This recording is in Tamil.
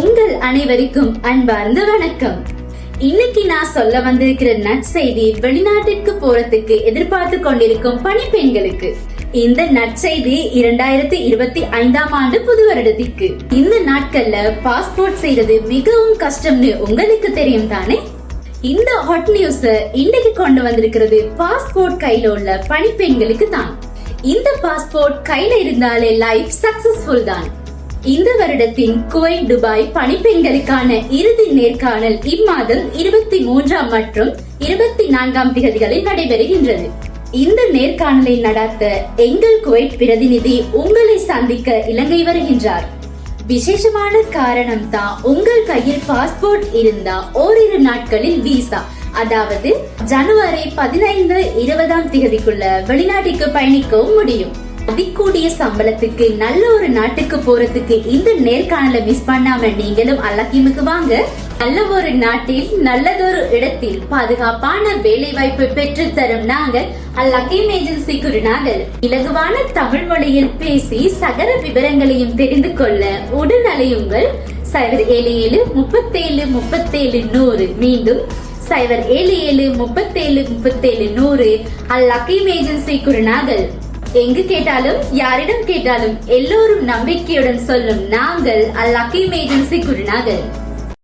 உங்கள் அனைவருக்கும் அன்பார்ந்த வணக்கம். இன்னைக்கு நான் சொல்ல வந்திருக்கிற நற்செய்தி வெளிநாட்டிற்கு போறதுக்கு எதிர்பார்த்து கொண்டிருக்கும் பணிப்பெண்களுக்கு இந்த நற்செய்தி இரண்டாயிரத்தி இருபத்தி ஐந்தாம் ஆண்டு புது வருடத்திற்கு. இந்த நாட்கள்ல பாஸ்போர்ட் செய்யறது மிகவும் கஷ்டம்னு உங்களுக்கு தெரியும் தானே? இந்த ஹாட் நியூஸ் இன்னைக்கு கொண்டு வந்திருக்கிறது பாஸ்போர்ட் கையில உள்ள பணிப்பெண்களுக்கு தான். இந்த பாஸ்போர்ட் கையில இருந்தாலே லைஃப் சக்சஸ்ஃபுல் தான். இந்த வருடத்தின் குவைத் துபாய் பணிப்பெண்களுக்கான இறுதி நேர்காணல் இம்மாதம் இருபத்தி மூன்றாம் மற்றும் இருபத்தி நான்காம் திகதிகளில் நடைபெறுகின்றது. இந்த நேர்காணலை நடாத்த எங்கள் குவைட் பிரதிநிதி உங்களை சந்திக்க இலங்கை வருகின்றார். விசேஷமான காரணம் தான் உங்கள் கையில் பாஸ்போர்ட் இருந்தா ஓரிரு நாட்களில் விசா அதாவது ஜனவரி பதினைந்து இருபதாம் திகதிக்குள்ள வெளிநாட்டுக்கு பயணிக்கவும் முடியும். அதிகூடிய சம்பளத்துக்கு நல்ல ஒரு நாட்டுக்கு போறதுக்கு இந்த நேர்காணலை மிஸ் பண்ணாம நீங்களும் அல்லாக்கிமுக்கு வாங்க. நல்ல ஒரு நாட்டில் நல்லதொரு இடத்தில் பாதுகாப்பான வேலை வாய்ப்பை பெற்று தரும் நாங்கள் அல்லக்கிம் ஏஜென்சி நாங்கள். இலகுவான தமிழ் மொழியில் பேசி சகல விவரங்களையும் தெரிந்து கொள்ள உடன் அலையுங்கள் சைபர் ஏழு ஏழு முப்பத்தேழு முப்பத்தேழு நூறு. மீண்டும் சைபர் ஏழு ஏழு முப்பத்தேழு முப்பத்தேழு நூறு. அல்லக்கிம் ஏஜென்சி நாங்கள். எங்கு கேட்டாலும் யாரிடம் கேட்டாலும் எல்லோரும் நம்பிக்கையுடன் சொல்லும் நாங்கள் அல்லக்கிம் ஏஜென்சி குருநாகல்